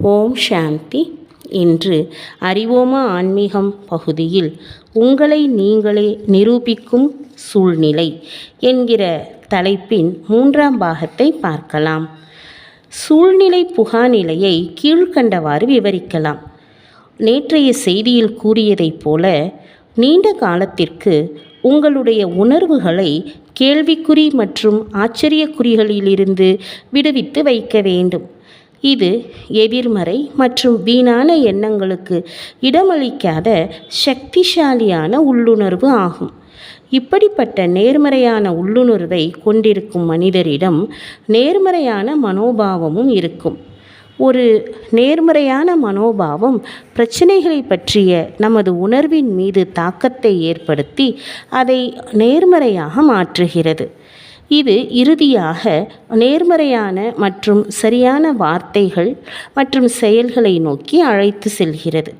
ஓம் சாந்தி. இன்று அறிவோமா ஆன்மீகம் பகுதியில் உங்களை நீங்களே நிரூபிக்கும் சூழ்நிலை என்கிற தலைப்பின் மூன்றாம் பாகத்தை பார்க்கலாம். சூழ்நிலை புகாநிலையை கீழ்கண்டவாறு விவரிக்கலாம். நேற்றைய செய்தியில் கூறியதைப் போல நீண்ட காலத்திற்கு உங்களுடைய உணர்வுகளை கேள்விக்குறி மற்றும் ஆச்சரியக்குறிகளிலிருந்து விடுவித்து வைக்க வேண்டும். இது எதிர்மறை மற்றும் வீணான எண்ணங்களுக்கு இடமளிக்காத சக்திசாலியான உள்ளுணர்வு ஆகும். இப்படிப்பட்ட நேர்மறையான உள்ளுணர்வை கொண்டிருக்கும் மனிதரிடம் நேர்மறையான மனோபாவமும் இருக்கும். ஒரு நேர்மறையான மனோபாவம் பிரச்சனைகளை பற்றிய நமது உணர்வின் மீது தாக்கத்தை ஏற்படுத்தி அதை நேர்மறையாக மாற்றுகிறது. இது இறுதியாக நேர்மறையான மற்றும் சரியான வார்த்தைகள் மற்றும் செயல்களை நோக்கி அழைத்து செல்கிறது.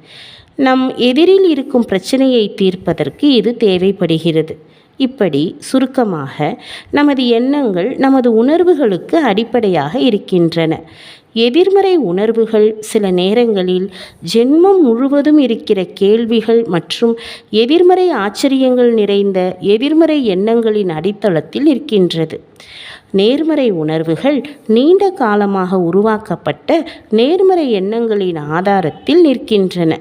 நம் எதிரில் இருக்கும் பிரச்சனையை தீர்ப்பதற்கு இது தேவைப்படுகிறது. இப்படி சுருக்கமாக நமது எண்ணங்கள் நமது உணர்வுகளுக்கு அடிப்படையாக இருக்கின்றன. எதிர்மறை உணர்வுகள் சில நேரங்களில் ஜென்மம் முழுவதும் இருக்கிற கேள்விகள் மற்றும் எதிர்மறை ஆச்சரியங்கள் நிறைந்த எதிர்மறை எண்ணங்களின் அடித்தளத்தில் இருக்கின்றது. நேர்மறை உணர்வுகள் நீண்ட காலமாக உருவாக்கப்பட்ட நேர்மறை எண்ணங்களின் ஆதாரத்தில் நிற்கின்றன.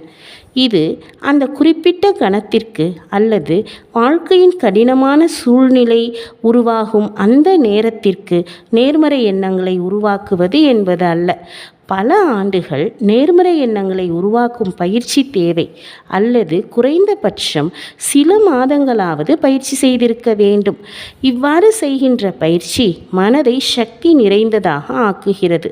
இது அந்த குறிப்பிட்ட கணத்திற்கு அல்லது வாழ்க்கையின் கடினமான சூழ்நிலை உருவாகும் அந்த நேரத்திற்கு நேர்மறை எண்ணங்களை உருவாக்குவது என்பது அல்ல. பல ஆண்டுகள் நேர்மறை எண்ணங்களை உருவாக்கும் பயிற்சி தேவை அல்லது குறைந்தபட்சம் சில மாதங்களாவது பயிற்சி செய்திருக்க வேண்டும். இவ்வாறு செய்கின்ற பயிற்சி மனதை சக்தி நிறைந்ததாக ஆக்குகிறது.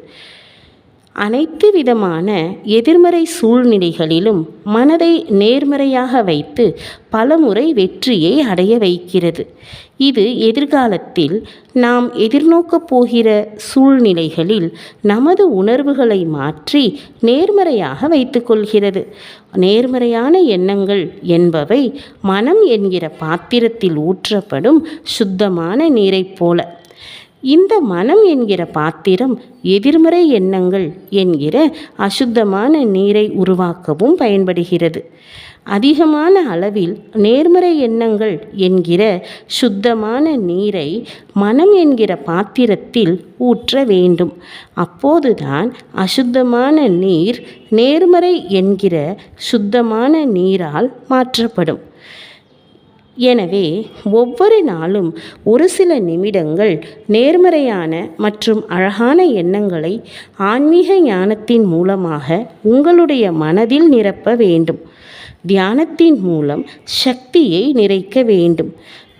அனைத்து விதமான எதிர்மறை சூழ்நிலைகளிலும் மனதை நேர்மறையாக வைத்து பலமுறை வெற்றியை அடைய வைக்கிறது. இது எதிர்காலத்தில் நாம் எதிர்நோக்கப் போகிற சூழ்நிலைகளில் நமது உணர்வுகளை மாற்றி நேர்மறையாக வைத்துக்கொள்கிறது நேர்மறையான எண்ணங்கள் என்பவை மனம் என்கிற பாத்திரத்தில் ஊற்றப்படும் சுத்தமான நீரைப் போல. இந்த மனம் என்கிற பாத்திரம் எதிர்மறை எண்ணங்கள் என்கிற அசுத்தமான நீரை உருவாக்கவும் பயன்படுகிறது. அதிகமான அளவில் நேர்மறை எண்ணங்கள் என்கிற சுத்தமான நீரை மனம் என்கிற பாத்திரத்தில் ஊற்ற வேண்டும். அப்போதுதான் அசுத்தமான நீர் நேர்மறை என்கிற சுத்தமான நீரால் மாற்றப்படும். எனவே ஒவ்வொரு நாளும் ஒரு சில நிமிடங்கள் நேர்மறையான மற்றும் அழகான எண்ணங்களை ஆன்மீக ஞானத்தின் மூலமாக உங்களுடைய மனதில் நிரப்ப வேண்டும். தியானத்தின் மூலம் சக்தியை நிறைக்க வேண்டும்.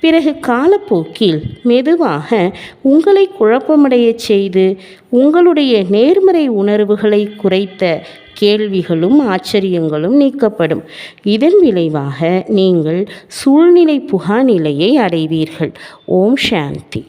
பிறகு காலப்போக்கில் மெதுவாக உங்களை குழப்பமடைய செய்து உங்களுடைய நேர்மறை உணர்வுகளை குறைத்த கேள்விகளும் ஆச்சரியங்களும் நீக்கப்படும். இதன் விளைவாக நீங்கள் சூழ்நிலை புகா நிலையை அடைவீர்கள். ஓம் சாந்தி.